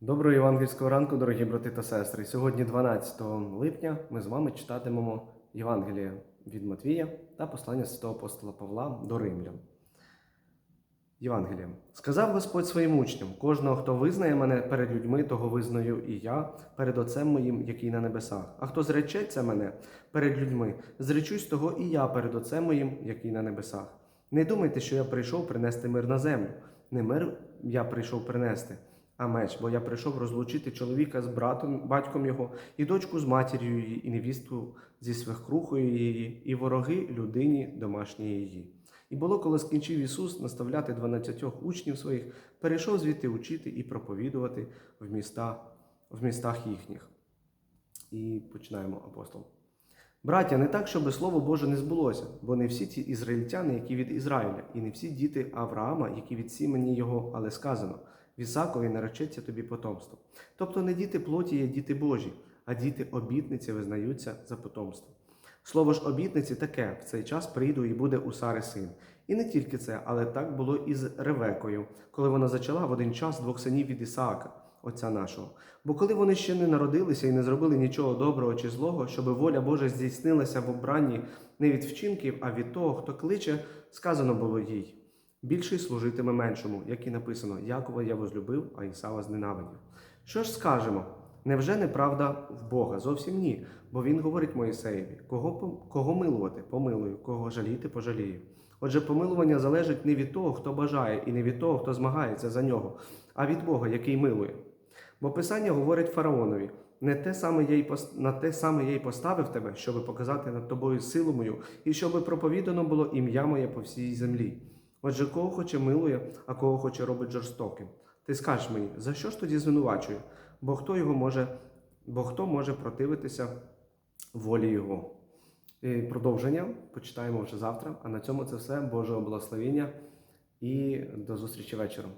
Доброго євангельського ранку, дорогі брати та сестри. Сьогодні, 12 липня, ми з вами читатимемо Євангеліє від Матвія та послання святого апостола Павла до Римлян. Євангеліє. Сказав Господь своїм учням: кожного, хто визнає мене перед людьми, того визнаю і я перед Отцем моїм, який на небесах. А хто зречеться мене перед людьми, зречусь того і я перед Отцем моїм, який на небесах. Не думайте, що я прийшов принести мир на землю. Не мир я прийшов принести, а меч, бо я прийшов розлучити чоловіка з братом, батьком його, і дочку з матір'ю її, і невістку зі свекрухою її, і вороги людині домашньої її. І було, коли скінчив Ісус наставляти дванадцятьох учнів своїх, перейшов звідти учити і проповідувати в, міста, в містах їхніх. І починаємо апостол. Браття, не так, щоб слово Боже не збулося, бо не всі ті ізраїльтяни, які від Ізраїля, і не всі діти Авраама, які від сімені його, але сказано: в Ісакові наречеться тобі потомство. Тобто не діти плоті є діти Божі, а діти обітниці визнаються за потомство. Слово ж обітниці таке: в цей час прийду і буде у Сари син. І не тільки це, але так було і з Ревекою, коли вона зачала в один час двох синів від Ісаака, отця нашого. Бо коли вони ще не народилися і не зробили нічого доброго чи злого, щоб воля Божа здійснилася в обранні не від вчинків, а від того, хто кличе, сказано було їй. Більший служитиме меншому, як і написано: Якова я возлюбив, а Ісава зненавидів. Що ж скажемо? Невже неправда в Бога? Зовсім ні. Бо він говорить Моїсеєві: кого, кого милувати, помилую, кого жаліти, пожалію. Отже, помилування залежить не від того, хто бажає, і не від того, хто змагається за нього, а від Бога, який милує. Бо Писання говорить фараонові: не те саме я й на те саме я й поставив тебе, щоби показати над тобою силу мою, і щоби проповідано було ім'я моє по всій землі. Отже, кого хоче милує, а кого хоче робить жорстоким. Ти скажеш мені, за що ж тоді звинувачує? Бо хто його може, бо хто може противитися волі Його? І продовження почитаємо вже завтра. А на цьому це все. Божого благословення і до зустрічі вечором.